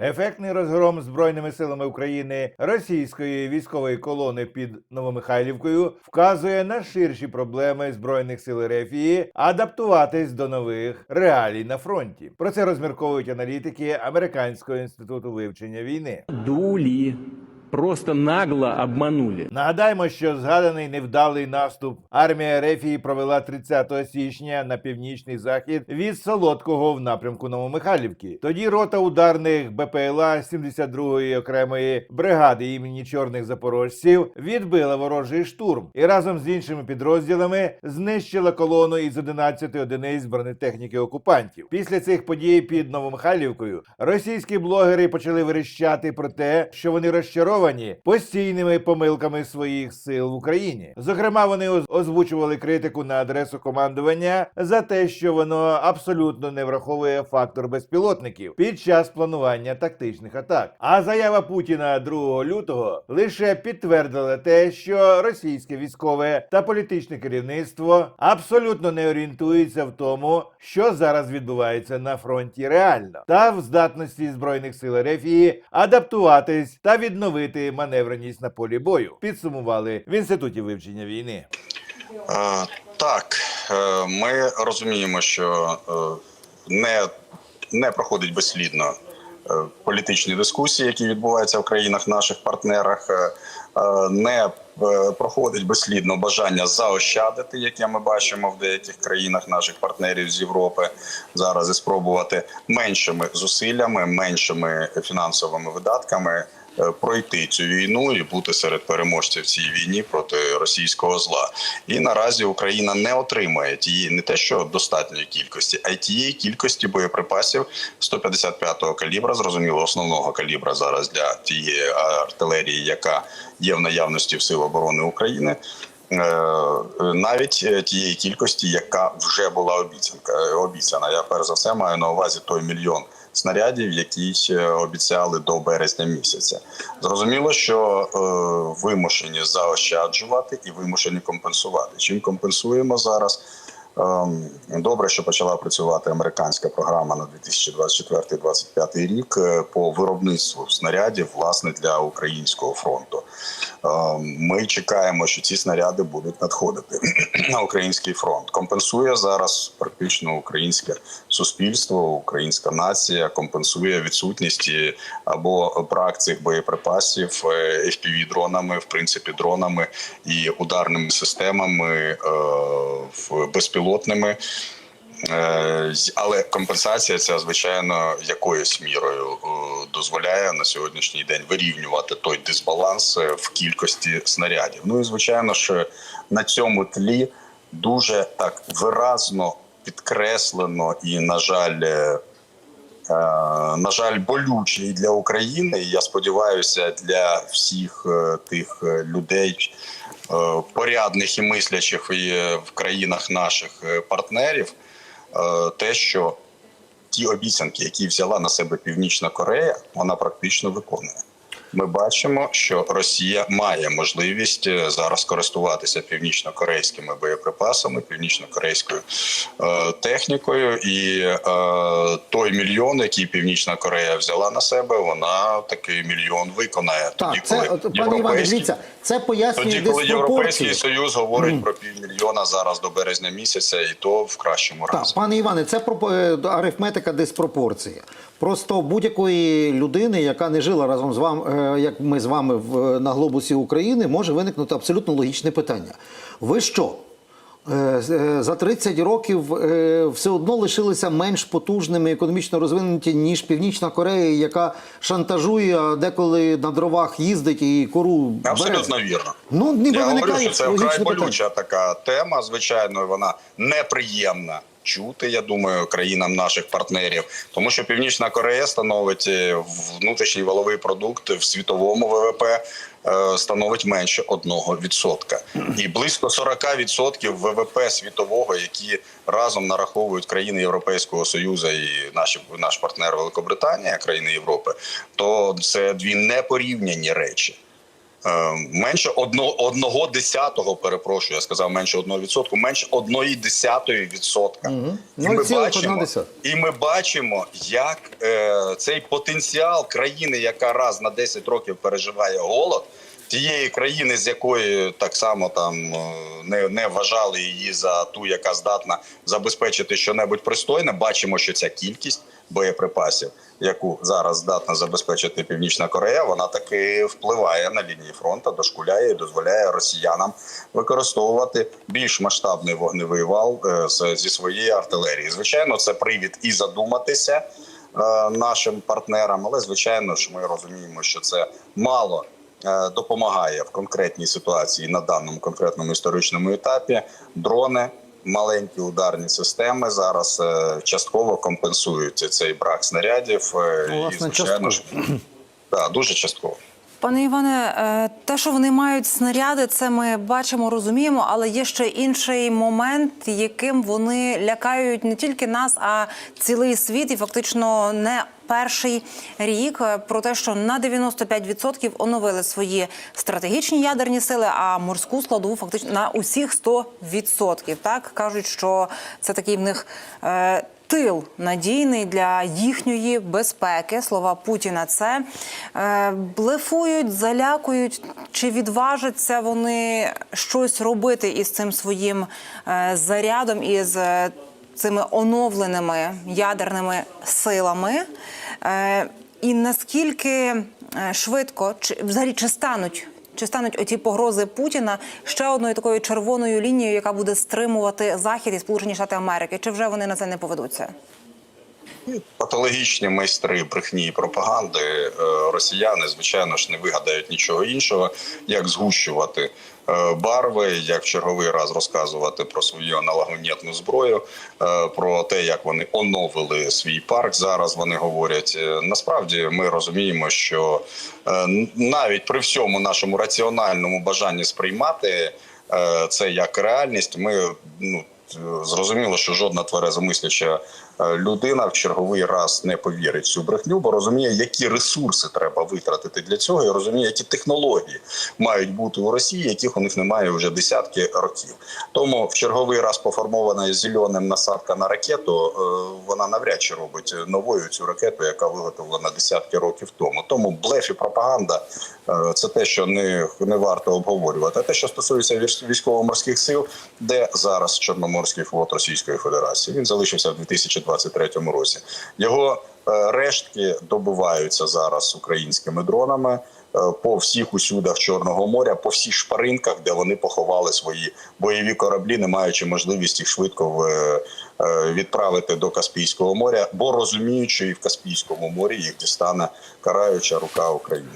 Ефектний розгром збройними силами України російської військової колони під Новомихайлівкою вказує на ширші проблеми збройних сил Рефії адаптуватись до нових реалій на фронті. Про це розмірковують аналітики Американського інституту вивчення війни. Дули. Просто нагло обманули. Нагадаємо, що згаданий невдалий наступ армія Рефії провела 30 січня на північний захід від Солодкого в напрямку Новомихайлівки. Тоді рота ударних БПЛА 72-ї окремої бригади імені чорних запорожців відбила ворожий штурм і разом з іншими підрозділами знищила колону із 11 одиниць бронетехніки окупантів. Після цих подій під Новомихайлівкою російські блогери почали верещати про те, що вони розчаровані постійними помилками своїх сил в Україні. Зокрема, вони озвучували критику на адресу командування за те, що воно абсолютно не враховує фактор безпілотників під час планування тактичних атак. А заява Путіна 2 лютого лише підтвердила те, що російське військове та політичне керівництво абсолютно не орієнтується в тому, що зараз відбувається на фронті реально, та в здатності збройних сил Рефії адаптуватись та відновити маневреність на полі бою. Підсумували в інституті вивчення війни. Е, Так, е, ми розуміємо, що е, не, не проходить безслідно е, політичні дискусії, які відбуваються в країнах наших партнерах. е, е, Не проходить безслідно бажання заощадити, яке ми бачимо в деяких країнах наших партнерів з Європи зараз і спробувати меншими зусиллями, меншими фінансовими видатками пройти цю війну і бути серед переможців цій війні проти російського зла. І наразі Україна не отримує тієї не те, що достатньої кількості, а й тієї кількості боєприпасів 155-го калібра, зрозуміло, основного калібра зараз для тієї артилерії, яка є в наявності в Сил оборони України. Е, Навіть е, тієї кількості, яка вже була обіцянка обіцяна. Я перш за все маю на увазі той мільйон снарядів, які обіцяли до березня місяця. Зрозуміло, що е, вимушені заощаджувати і вимушені компенсувати. Чим компенсуємо зараз? Ем, Добре, що почала працювати американська програма на 2024-2025 рік е, по виробництву снарядів власне для українського фронту. Ем, Ми чекаємо, що ці снаряди будуть надходити на український фронт. Компенсує зараз практично українське суспільство, українська нація компенсує відсутність або брак цих боєприпасів fpv дронами, в принципі, дронами і ударними системами е, безпілотними. Е, Але компенсація ця, звичайно, якоюсь мірою е, дозволяє на сьогоднішній день вирівнювати той дисбаланс е, в кількості снарядів. Ну і звичайно ж на цьому тлі дуже так виразно підкреслено і, на жаль, на жаль, болюче і для України. І я сподіваюся, для всіх тих людей порядних і мислячих в країнах наших партнерів, те, що ті обіцянки, які взяла на себе Північна Корея, вона практично виконує. Ми бачимо, що Росія має можливість е, зараз користуватися північно-корейськими боєприпасами, північно-корейською е, технікою, і е, той мільйон, який Північна Корея взяла на себе, вона такий мільйон виконає. Так, це от, пане європейський- дивіться, це пояснює тоді, коли Європейський. Союз говорить про півмільйона зараз до березня місяця, і то в кращому Так, разі. пане Іване, це е, арифметика диспропорції. Просто будь-якої людини, яка не жила разом з вами, е, як ми з вами в, на глобусі України, може виникнути абсолютно логічне питання. Ви що? е, е, За 30 років все одно лишилися менш потужними, економічно розвинуті, ніж Північна Корея, яка шантажує, а деколи на дровах їздить і кору бере. Абсолютно вірно. Ну, ніби Я говорю, що це вкрай болюча така тема. Звичайно, вона неприємна чути. Я думаю, країнам наших партнерів, тому що Північна Корея становить е, внутрішній валовий продукт в світовому ВВП. е, Становить менше 1%. і близько 40% ВВП світового, які разом нараховують країни Європейського союзу і наші наш партнер Великобританія, країни Європи, то це дві непорівняні речі. Е, Менше одно, одного десятого, перепрошую, я сказав менше одного відсотку, менше одної десятої відсотка. І, ми бачимо, і ми бачимо, як е, цей потенціал країни, яка раз на 10 років переживає голод, тієї країни, з якої так само там е, не, не вважали її за ту, яка здатна забезпечити щонебудь пристойне. Бачимо, що ця кількість боєприпасів, яку зараз здатна забезпечити Північна Корея, вона таки впливає на лінії фронту, дошкуляє і дозволяє росіянам використовувати більш масштабний вогневий вал е, зі своєї артилерії. Звичайно, це привід і задуматися е, нашим партнерам, але звичайно ж ми розуміємо, що це мало. е, Допомагає в конкретній ситуації на даному конкретному історичному етапі дрони, маленькі ударні системи зараз е, частково компенсують цей брак снарядів. е, власне, звичайно ж, да, дуже частково. Пане Іване, е, те, що вони мають снаряди, це ми бачимо, розуміємо, але є ще інший момент, яким вони лякають не тільки нас, а цілий світ, і фактично не перший рік е, про те, що на 95% оновили свої стратегічні ядерні сили, а морську складову фактично на усіх 100%. Так кажуть, що це такий в них. е, Тил надійний для їхньої безпеки. Слова Путіна це е, блефують, залякують. Чи відважаться вони щось робити із цим своїм е, зарядом із е, цими оновленими ядерними силами? Е, і наскільки е, швидко чи взагалі чи стануть? Чи стануть оті погрози Путіна ще одною такою червоною лінією, яка буде стримувати Захід і Сполучені Штати Америки? Чи вже вони на це не поведуться? Патологічні майстри брехні і пропаганди е, росіяни, звичайно ж, не вигадають нічого іншого, як згущувати е, барви, як в черговий раз розказувати про свою аналогометну зброю, е, про те, як вони оновили свій парк. Зараз вони говорять. Насправді ми розуміємо, що навіть при всьому нашому раціональному бажанні сприймати це як реальність, ми ну. Зрозуміло, що жодна тверезомисляча людина в черговий раз не повірить цю брехню, бо розуміє, які ресурси треба витратити для цього, і розуміє, які технології мають бути у Росії, яких у них немає вже десятки років. Тому в черговий раз поформована зеленим насадка на ракету, е, вона навряд чи робить новою цю ракету, яка виготовлена десятки років тому. Тому блеф і пропаганда е, це те, що не, не варто обговорювати. А те, що стосується військ- військово-морських сил, де зараз Чорноморський флот Російської Федерації, він залишився в 2023 році. Його е, рештки добуваються зараз українськими дронами. е, По всіх усюдах Чорного моря, по всіх шпаринках, де вони поховали свої бойові кораблі, не маючи можливості їх швидко в, е, відправити до Каспійського моря, бо розуміючи, і в Каспійському морі їх дістане караюча рука України.